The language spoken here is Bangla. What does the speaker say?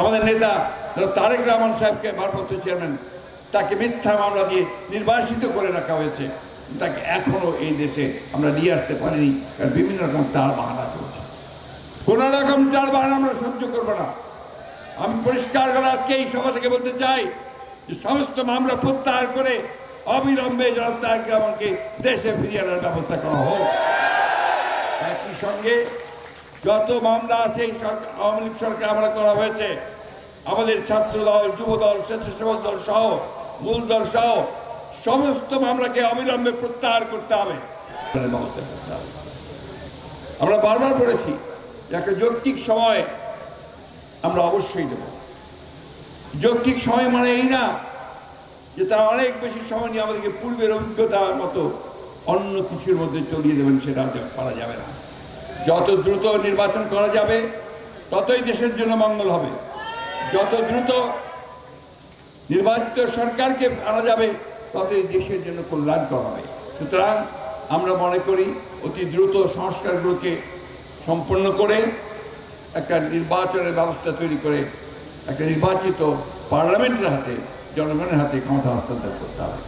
আমাদের নেতা তারেক রহমান সাহেবকে ভারপ্রাপ্ত চেয়ারম্যান, তাকে মিথ্যা মামলা দিয়ে নির্বাসিত করে রাখা হয়েছে, তাকে এখনও এই দেশে আমরা নিয়ে আসতে পারিনি, কারণ বিভিন্ন রকম তার বাহানা চলছে। কোনো রকম তার বাহানা আমরা সহ্য করব না। আমি পরিষ্কার করে আজকে এই সভা থেকে বলতে চাই যে সমস্ত মামলা প্রত্যাহার করে অবিলম্বে তারেক রহমানকে দেশে ফিরিয়ে আনার ব্যবস্থা করা হোক। একই সঙ্গে যত মামলা আছে আওয়ামী লীগ সরকার আমরা করা হয়েছে, আমাদের ছাত্র দল যুব দল স্বেচ্ছাসেবক দল সহ, মূল দল সহ, সমস্ত মামলাকে অবিলম্বে প্রত্যাহার করতে হবে। আমরা বারবার বলেছি, একটা যৌক্তিক সময় আমরা অবশ্যই দেব। যৌক্তিক সময় মানে এই না যে তারা অনেক বেশি সময় নিয়ে আমাদেরকে পূর্বের অভিজ্ঞতার মতো অন্য কিছুর মধ্যে চলিয়ে দেবেন, সেটা করা যাবে না। যত দ্রুত নির্বাচন করা যাবে, ততই দেশের জন্য মঙ্গল হবে। যত দ্রুত নির্বাচিত সরকারকে আনা যাবে, ততই দেশের জন্য কল্যাণ করা হবে। সুতরাং আমরা মনে করি, অতি দ্রুত সংস্কারগুলোকে সম্পন্ন করে একটা নির্বাচনের ব্যবস্থা তৈরি করে একটা নির্বাচিত পার্লামেন্টের হাতে, জনগণের হাতে ক্ষমতা হস্তান্তর করতে হবে।